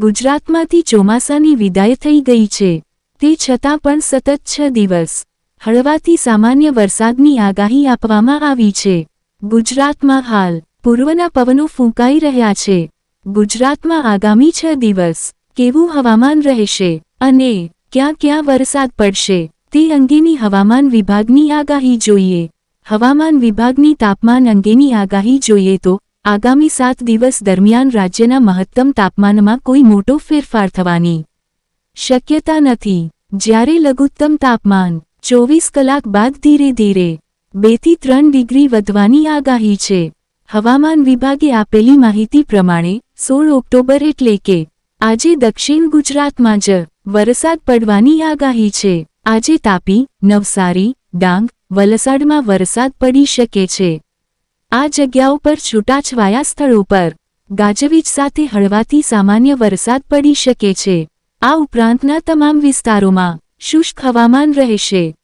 ગુજરાતમાંથી ચોમાસાની વિદાય થઈ ગઈ છે. તે છતાં પણ સતત છ દિવસ હળવાથી સામાન્ય વરસાદની આગાહી આપવામાં આવી છે. ગુજરાતમાં હાલ પૂર્વના પવનો ફૂંકાઈ રહ્યા છે. ગુજરાતમાં આગામી છ દિવસ કેવું હવામાન રહેશે અને ક્યાં ક્યાં વરસાદ પડશે તે અંગેની હવામાન વિભાગની આગાહી જોઈએ. હવામાન વિભાગની તાપમાન અંગેની આગાહી જોઈએ તો આગામી સાત દિવસ દરમિયાન રાજ્યના મહત્તમ તાપમાનમાં કોઈ મોટો ફેરફાર થવાની શક્યતા નથી. જ્યારે લઘુત્તમ તાપમાન ચોવીસ કલાક બાદ ધીરે ધીરે બેથી ત્રણ ડિગ્રી વધવાની આગાહી છે. હવામાન વિભાગે આપેલી માહિતી પ્રમાણે સોળ ઓક્ટોબર એટલે કે આજે દક્ષિણ ગુજરાતમાં જ વરસાદ પડવાની આગાહી છે. આજે તાપી, નવસારી, ડાંગ, વલસાડમાં વરસાદ પડી શકે છે. આ જગ્યાઓ પર છૂટાછવાયા સ્થળો પર ગાજવીજ સાથે હળવાથી સામાન્ય વરસાદ પડી શકે છે. આ ઉપરાંતના તમામ વિસ્તારોમાં શુષ્ક હવામાન રહેશે.